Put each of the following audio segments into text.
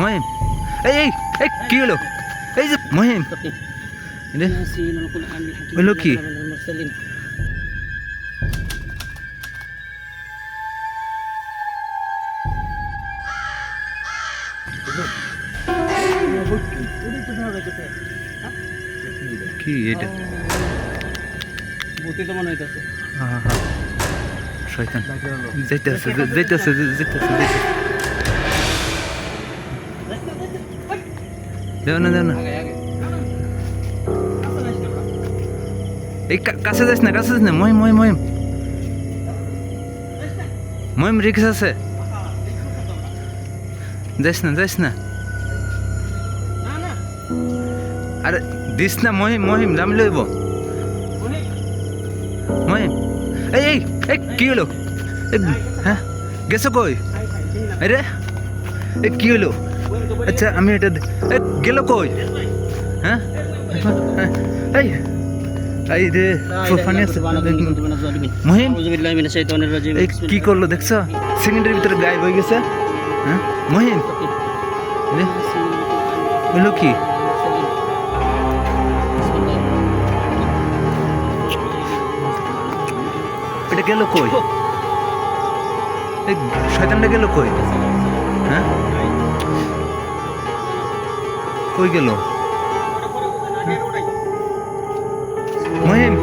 মহিম। এই এই এই কি হলো? এই যে মহিম। হলো কি? কি এটা? ভূতি তো মনে হইতেছে। হ্যাঁ হ্যাঁ শয়তান। যাইতেছে যাইতেছে যাইতেছে দেও না দেও না। এই কাছে যাস না, কাছে যাস না। মহিম মহিম মহিম। মহিম, রিক্স আছে। যাইস না যাইস না। আরে, দিস মহিম মহিম, দাম লইব। মহিম। এই এই এই, কি হলো? হ্যাঁ গেছো কই? আরে এই কি হলো? আচ্ছা আমি এটা গেল কই? হ্যাঁ? এই এই রে ফানি আছে মহিম, এই কি করল দেখছ? সেকেন্ডের ভিতরে গায়েব হয়ে গেছে হ্যাঁ? মহিম হলো কি? এটা গেল কই? এই শয়তানটা গেল কই? হ্যাঁ? কই গেল? মহিম!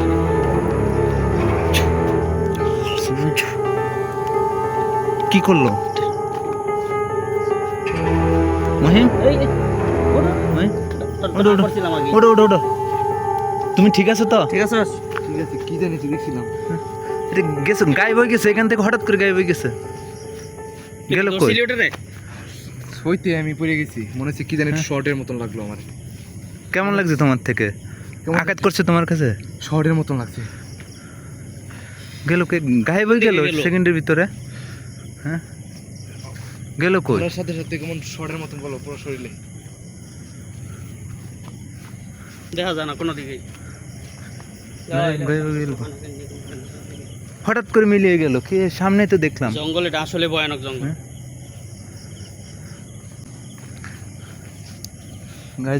কি করল? মহিম? তুমি ঠিক আছো তো? ঠিক আছে ঠিক আছে, কি জানি দেখছিলাম। গেছে? গায়েব হয়ে গেছে? এখান থেকে হঠাৎ করে গায়েব হয়ে গেছে? গেল কই? হইতে আমি পড়ে গেছি। মনে হচ্ছে কি জানি শর্টের মতন লাগল আমার। কেমন লাগছে তোমার থেকে? কেমন আঘাত করছে তোমার কাছে? শর্টের মতন লাগছে। গেল কে? গায়েব হয়ে গেল গেলো। সেকেন্ডের ভিতরে? হ্যাঁ? গেল কই? ওনার সাথে সাথে কেমন শর্টের মতন বলো পুরো শরীরে। দেখা যায় না কোনো দিকে গায়েব হয়ে গেল। হঠাৎ করে মিলিয়ে গেল কে? সামনে তো দেখলাম। জঙ্গল এটা আসলে ভয়ানক জঙ্গল। হ্যাঁ।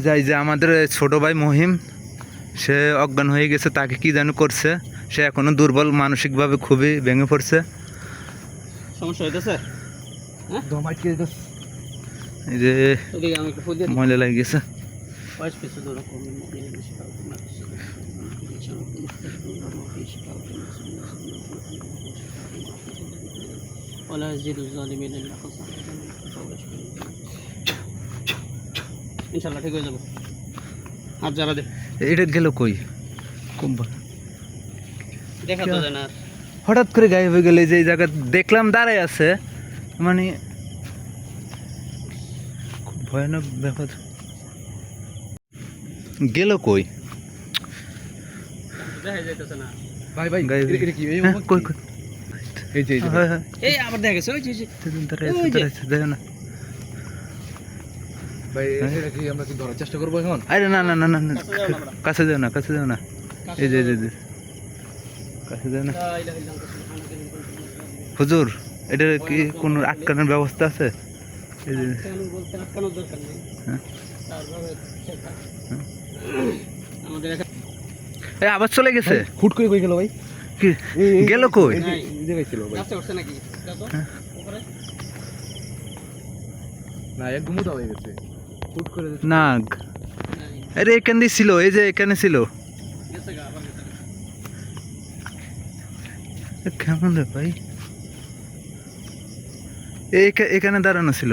যাই যে আমাদের ছোট ভাই মহিম সে অজ্ঞান হয়ে গেছে তাকে কি যেন করছে সে এখনও দুর্বল মানসিকভাবে খুবই ভেঙে পড়ছে। সমস্যা হইতেছে? আটকে এই যে ওদিকে আমি একটু ফুল দিয়ে ময়লা লাগে ولا يزيد الظالمين الا خسارا ইনশাল্লাহ ঠিক হয়ে যাবো হাত যারা দে এটা গেল কই খুব ভালো। দেখা তো যায় না আর। হঠাৎ করে গায়েব হয়ে গেলে যে এই জায়গা দেখলাম দাঁড়ায় আছে মানে খুব ভয়ানক ব্যাপার গেল কই দেখা যাইতেছে না। ভাই ভাই এটা- এটা কি? এই কই কই? এই যে এই যে এই আবার দেখা গেছে ওই যে, ওই যে। সেদিন দাঁড়ায় আছে ওই যে। দাঁড়ায় আছে দেখো না। ভাই এটা কি আমরা কি ধরার চেষ্টা করব এখন? আরে না না না না না, কাছে যাও না কাছে যাও না কাছে না। এই যে এই যে। কাছে যাও হুজুর এটার কি কোনো আটকানোর ব্যবস্থা আছে? এই যে। আটকানো বলতে আটকানোর দরকার নেই। হ্যাঁ। হ্যাঁ। আমাদের এই আবার চলে গেছে? হুট করে কই গেল ভাই? কি? গেল কই? এই যে- এই জায়গায় ছিল ভাই। কাজটা নাকি? দেখো, হ্যাঁ। না এক হয়ে গেছে। করে আরে এখান দিয়ে ছিল এই যে এখানে ছিল। কেমন রে ভাই? এখানে দাঁড়ানো ছিল।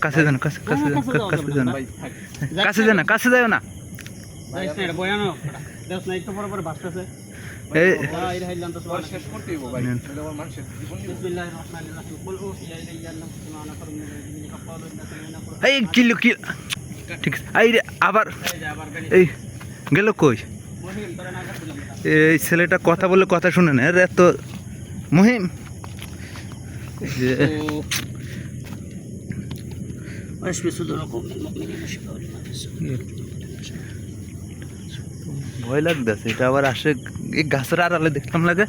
কাছে হ্যাঁ, যাও, না। এই। কুল কি ঠিক আছে এই রে, আবার এই যে আবার এই গেল কই এই ছেলেটা কথা বলে কথা শুনে না। এত মহিম? ভয় লাগবে সেটা আবার আসে এই গাছের আরলে দেখতাম লাগে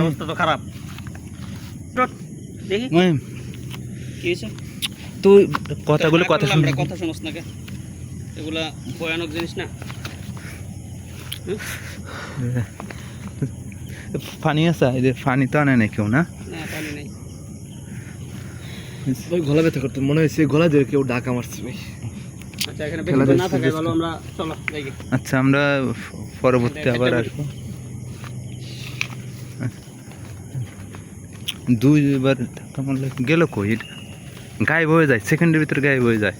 অবস্থা তো খারাপ। দেখি। কি হয়েছে? তুই কথাগুলো কথা করলাম শুনে রে, কথা শুনোস না এগুলা ভয়ানক জিনিস না? ফানি আছে? এই যে ফানি তো আনে না কেউ না? না পানি নাই। ওই গলা ব্যথা করতো মনে হয়েছে গলা দিয়ে কেউ ডাকা মারছে। ভাই আচ্ছা এখানে খেলা বেশি না দেখছি, থাকে দেখছি। ভালো আমরা চলো যাই গে। আচ্ছা আমরা পরবর্তী আবার এটা আসব। দুইবার ধাক্কা মারলে গেল কই? গায়েব হয়ে যায় সেকেন্ডের ভিতরে গায়েব হয়ে যায়।